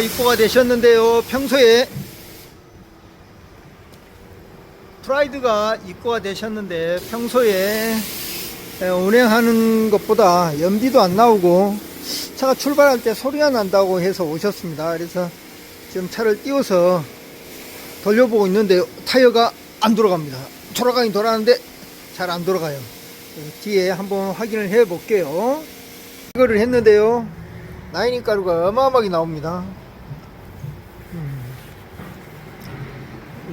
입고가 되셨는데요. 평소에 프라이드가 입고가 되셨는데 평소에 에, 운행하는 것보다 연비도 안 나오고 차가 출발할 때 소리가 난다고 해서 오셨습니다. 그래서 지금 차를 띄워서 돌려보고 있는데 타이어가 안 돌아갑니다. 돌아가긴 돌아가는데 잘 안 돌아가요. 그 뒤에 한번 확인을 해 볼게요. 이거를 했는데요. 나이닝 가루가 어마어마하게 나옵니다.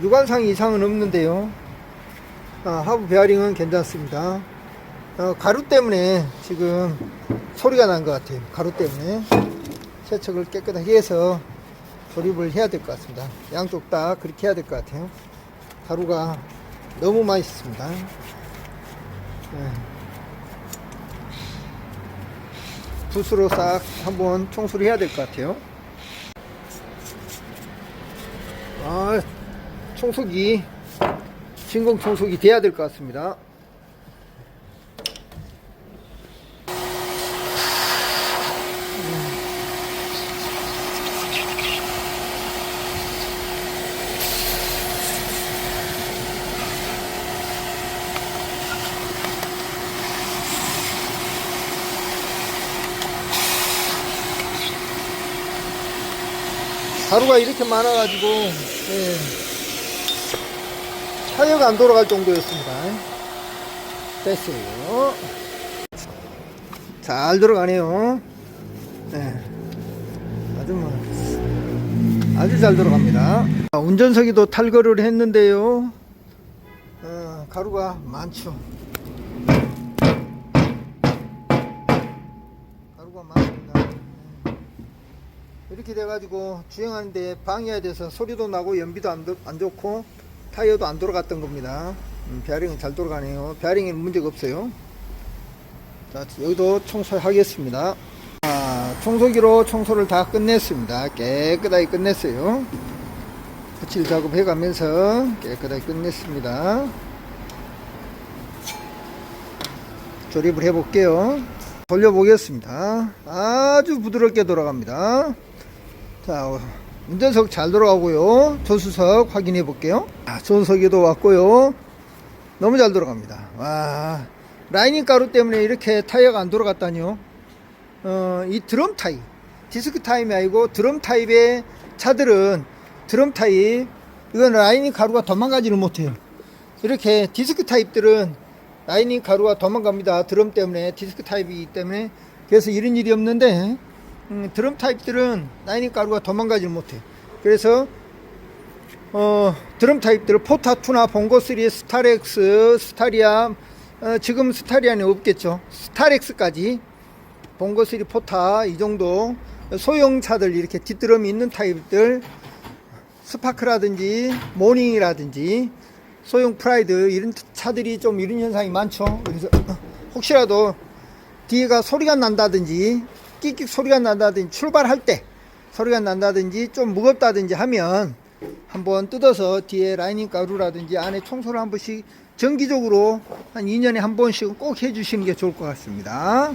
유관상 이상은 없는데요. 아, 하부 베어링은 괜찮습니다. 어, 가루 때문에 지금 소리가 난 것 같아요. 가루 때문에 세척을 깨끗하게 해서 조립을 해야 될 것 같습니다. 양쪽 다 그렇게 해야 될 것 같아요. 가루가 너무 많이 있습니다. 네. 붓으로 싹 한번 청소를 해야 될 것 같아요. 아, 청소기 진공 청소기 돼야 될 것 같습니다. 가루가 이렇게 많아가지고 예, 타이어가 안 돌아갈 정도였습니다. 됐어요. 잘 들어가네요. 네. 아주 뭐 아주 잘 들어갑니다. 아, 운전석에도 탈거를 했는데요. 어, 가루가 많죠. 가루가 많습니다. 네. 이렇게 돼가지고 주행하는데 방해가 돼서 소리도 나고 연비도 안, 도- 안 좋고 타이어도 안 돌아갔던 겁니다. 음, 베어링은 잘 돌아가네요. 베어링에는 문제가 없어요. 자, 여기도 청소하겠습니다. 아, 청소기로 청소를 다 끝냈습니다. 깨끗하게 끝냈어요. 붙일 작업 해가면서 깨끗하게 끝냈습니다. 조립을 해 볼게요. 돌려 보겠습니다. 아주 부드럽게 돌아갑니다. 자, 어, 운전석 잘 돌아가고요. 조수석 확인해 볼게요. 아, 조수석에도 왔고요. 너무 잘 돌아갑니다. 와, 라이닝 가루 때문에 이렇게 타이어가 안 돌아갔다니요. 어, 이 드럼 타입, 디스크 타입이 아니고 드럼 타입의 차들은 드럼 타입, 이건 라이닝 가루가 도망가지를 못해요. 이렇게 디스크 타입들은 라이닝 가루가 도망갑니다. 드럼 때문에 디스크 타입이기 때문에 그래서 이런 일이 없는데 음, 드럼 타입들은 라이닝 가루가 도망가지 못해. 그래서 어, 드럼 타입들 포타2나 봉고3, 스타렉스, 스타리아 어, 지금 스타리아는 없겠죠. 스타렉스까지 봉고3, 포타 이 정도 소형차들 이렇게 뒷드럼이 있는 타입들 스파크라든지 모닝이라든지 소형 프라이드 이런 차들이 좀 이런 현상이 많죠. 그래서 혹시라도 뒤에가 소리가 난다든지 끽끽 소리가 난다든지 출발할 때 소리가 난다든지 좀 무겁다든지 하면 한번 뜯어서 뒤에 라이닝 가루라든지 안에 청소를 한 번씩 정기적으로 한 2년에 한 번씩은 꼭 해주시는 게 좋을 것 같습니다.